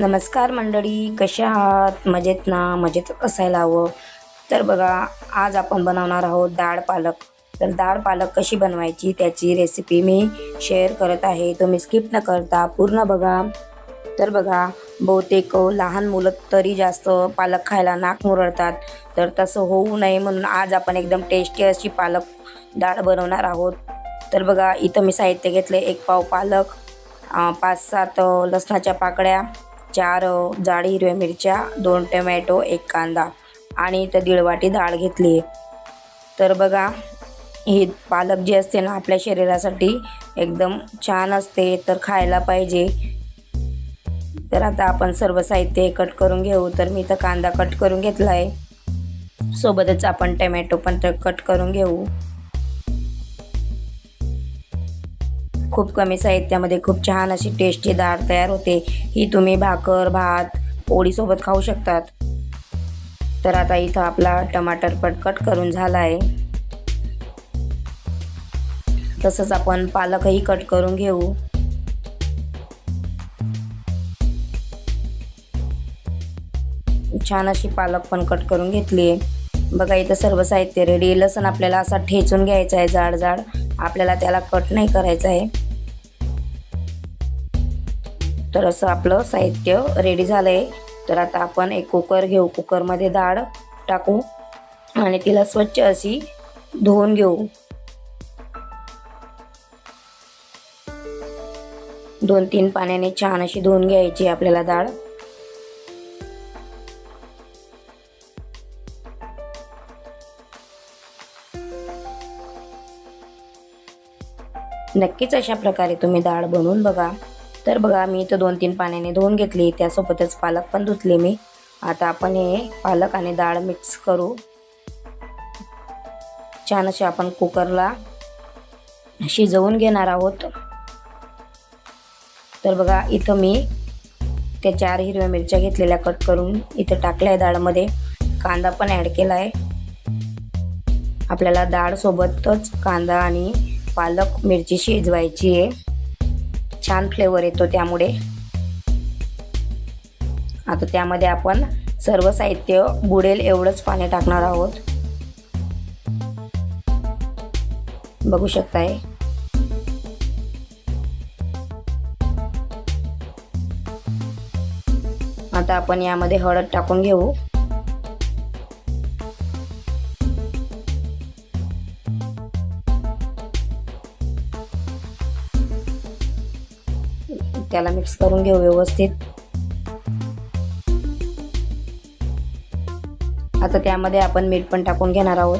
नमस्कार मंडळी कशा आहात? मजेत ना? मजेत असायला हवं. तर बघा आज आपण बनवणार आहोत डाळ पालक. तर डाळ पालक कशी बनवायची त्याची रेसिपी मी शेअर करत आहे. तुम्ही स्किप न करता पूर्ण बघा. तर बघा बहुतेक लहान मुलं तरी जास्त पालक खायला नाक मुरडतात. तर तसं होऊ नये म्हणून आज आपण एकदम टेस्टी अशी पालक डाळ बनवणार आहोत. तर बघा इथं मी साहित्य घेतले एक पाव पालक पाच सात लसणाच्या पाकळ्या चार जाड जाडी हिरव्या मिरच्या दोन टोमॅटो एक कांदा आणि इथं दीड वाटी डाळ घेतली तर बघा ही पालक जी असते ना आपल्या शरीरासाठी एकदम छान असते तर खायला पाहिजे. तर आता आपण सर्व साहित्य कट करून घेऊ. तर मी इथं कांदा कट करून घेतला आहे सोबतच आपण टोमॅटो पण कट करून घेऊ. खूप कमी साहित्यामध्ये खूप छान अशी टेस्टी डाळ तयार होते. ही तुम्ही भाकर भात पोळीसोबत खाऊ शकतात. तर आता इथं आपला टमाटर पटकट कट करून झाला आहे तसंच आपण पालकही कट करून घेऊ. छान अशी पालक पण कट करून घेतली आहे. बघा इथं सर्व साहित्य रेडी लसण आपल्याला असा ठेचून घ्यायचा आहे जाड जाड आपल्याला त्याला कट नाही करायचं आहे. तर असं आपलं साहित्य रेडी झालं आहे तर आता आपण एक कुकर घेऊ. कुकरमध्ये डाळ टाकू आणि तिला स्वच्छ अशी धुवून घेऊ. दोन तीन पाण्याने छान अशी धुवून घ्यायची आपल्याला डाळ. नक्कीच अशा प्रकारे तुम्ही डाळ बनवून बघा. तर बघा मी इथं दोन तीन पाण्याने धुवून घेतली. त्यासोबतच पालक पण धुतले मी. आता आपण हे पालक आणि डाळ मिक्स करू. छान असे आपण कुकरला शिजवून घेणार आहोत. तर बघा इथं मी त्या चार हिरव्या मिरच्या घेतलेल्या कट करून इथं टाकल्या आहे डाळमध्ये. कांदा पण ॲड केला आहे आपल्याला डाळसोबतच कांदा आणि पालक मिरची शिजवायची आहे. छान फ्लेवर येतो त्यामुळे. आता त्यामध्ये आपण सर्व साहित्य बुडेल एवढंच पाणी टाकणार आहोत. बघू शकताय. आता आपण यामध्ये हळद टाकून घेऊ. त्याला मिक्स करून घेऊ व्यवस्थित. आता त्यामध्ये आपण मीठ पण टाकून घेणार आहोत.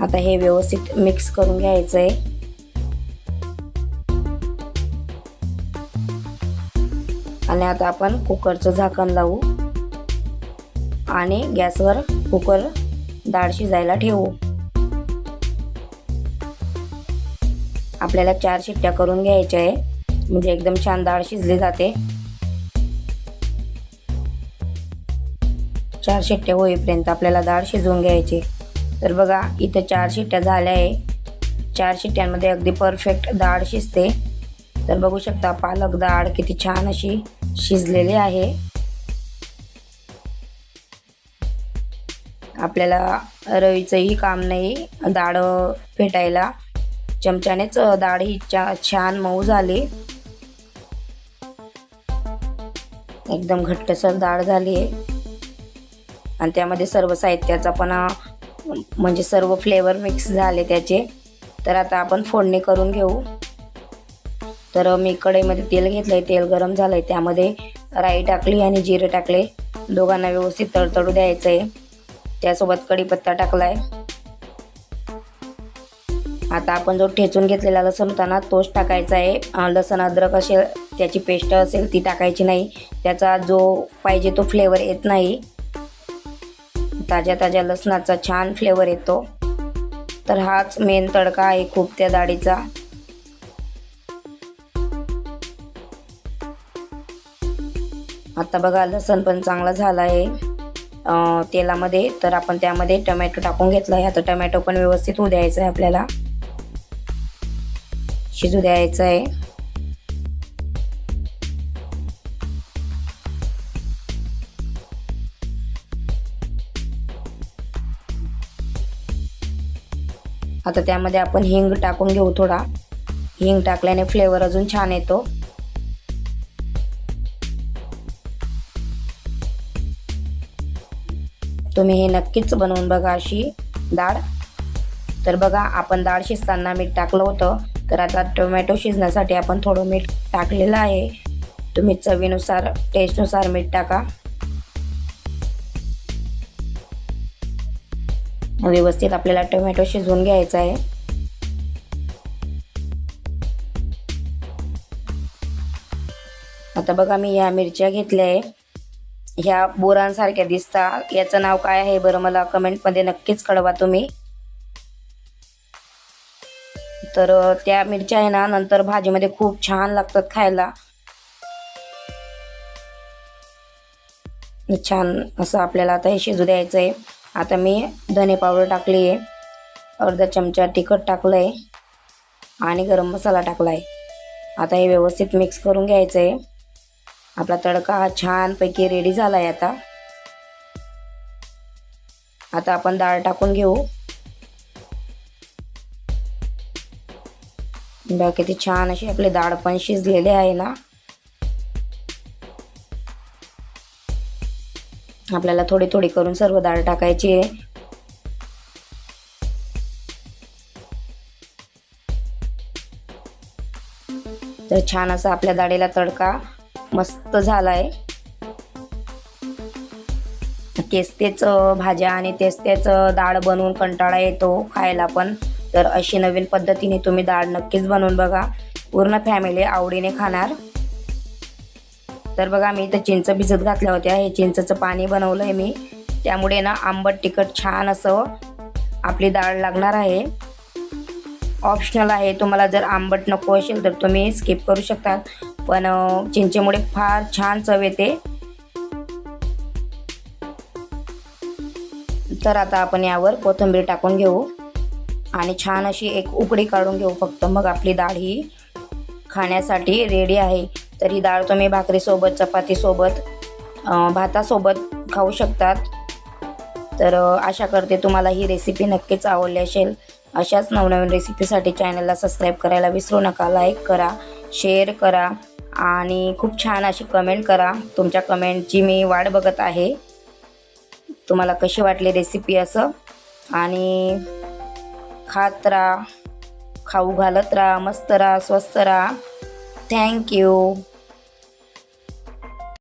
आता हे व्यवस्थित मिक्स करून घ्यायचं आहे आणि आता आपण कुकरचं झाकण लावू. आणि गॅसवर कुकर डाळ शिजायला ठेवू. आपल्याला चार शिट्ट्या करून घ्यायच्या आहे. म्हणजे एकदम छान डाळ शिजली जाते. चार शिट्ट्या होईपर्यंत आपल्याला डाळ शिजवून घ्यायची तर बघा इथं चार शिट्ट्या झाल्या आहे. चार शिट्ट्यांमध्ये अगदी परफेक्ट डाळ शिजते. तर बघू शकता पालक डाळ किती छान अशी शिजलेली आहे. आपल्याला रवीचंही काम नाही डाळ फेटायला चमच्यानेच डाळ ही चा छान मऊ झाली. एकदम घट्टसर डाळ झाली. आहे आणि त्यामध्ये सर्व साहित्याचा पण म्हणजे सर्व फ्लेवर मिक्स झाले त्याचे. तर आता आपण फोडणी करून घेऊ. तर मी कढईमध्ये तेल घेतलं आहे तेल गरम झालं आहे त्यामध्ये राई टाकली आणि जिरे टाकले. दोघांना व्यवस्थित तडतडू द्यायचं आहे त्यासोबत कढीपत्ता टाकला आहे आता आपण जो ठेचून घेतलेला लसण होता ना तोच टाकायचा आहे. लसण अद्रक असेल त्याची पेस्ट असेल ती टाकायची नाही. त्याचा जो पाहिजे तो फ्लेवर येत नाही. ताज्या ताज्या लसणाचा छान फ्लेवर येतो. तर हाच मेन तडका आहे खूप त्या डाळीचा. आता बघा लसण पण चांगला झाला आहे. तेलामध्ये. तर आपण त्यामध्ये टमॅटो टाकून घेतला आहे. आता टमॅटो पण व्यवस्थित होऊ द्यायचा आहे आपल्याला. शिजू द्यायचं आहे आता त्यामध्ये आपण हिंग टाकून घेऊ थोडा. हिंग टाकल्याने फ्लेवर अजून छान येतो. तुम्ही हे नक्कीच बनवून बघा अशी डाळ तर बघा आपण डाळ शिजताना मीठ टाकलं होतं. तर आता टोमॅटो शिजण्यासाठी आपण थोडं मीठ टाकलेलं आहे. तुम्ही चवीनुसार टेस्टनुसार मीठ टाका. व्यवस्थित आपल्याला टोमॅटो शिजवून घ्यायचा आहे. आता बघा मी ह्या मिरच्या घेतल्या आहे. ह्या बोरांसारख्या दिसता. याचं नाव काय आहे बरं मला कमेंटमध्ये नक्कीच कळवा तुम्ही. तर त्या मिरच्या आहे ना नंतर भाजीमध्ये खूप छान लागतात खायला. छान असं आपल्याला आता हे शिजू द्यायचं आहे आता मी धने पावडर टाकली आहे. अर्धा चमचा तिखट टाकलं आहे आणि गरम मसाला टाकला आहे आता हे व्यवस्थित मिक्स करून घ्यायचं आहे आपला तडका हा छानपैकी रेडी झाला आहे आता. आता आपण डाळ टाकून घेऊ. बघा किती छान अशी आपली डाळ पण शिजलेले आहे ना. आपल्याला थोडी थोडी करून सर्व डाळ टाकायची आहे. तर छान असा आपल्या डाळीला तडका मस्त झालाय. तेच तेच भाज्या आणि तेच तेच डाळ बनवून कंटाळा येतो खायला पण. तर अशी नवीन पद्धतीने तुम्ही डाळ नक्कीच बनवून बघा. पूर्ण फॅमिली आवडीने खाणार. तर बघा मी इथं चिंच भिजत घातल्या होत्या. हे चिंचचं पाणी बनवलं आहे मी. त्यामुळे ना आंबट तिखट छान असं आपली डाळ लागणार आहे. ऑप्शनल आहे. तुम्हाला जर आंबट नको असेल तर तुम्ही स्किप करू शकता पण चिंचेमुळे फार छान चव येते. तर आता आपण यावर कोथिंबीर टाकून घेऊ. आणि छान अशी एक उकडी काढून घेऊ फक्त. मग आपली डाळ ही खाण्यासाठी रेडी आहे. तर ही डाळ तुम्ही भाकरीसोबत चपातीसोबत भातासोबत खाऊ शकतात. तर आशा करते तुम्हाला ही रेसिपी नक्कीच आवडली असेल. अशाच नवनवीन रेसिपीसाठी चॅनलला सबस्क्राईब करायला विसरू नका. लाईक करा शेअर करा आणि खूप छान अशी कमेंट करा. तुमच्या कमेंटची मी वाट बघत आहे. तुम्हाला कशी वाटली रेसिपी असं? आणि खात राहा खाऊ घालत राहा मस्त राहा स्वस्त राहा. थँक्यू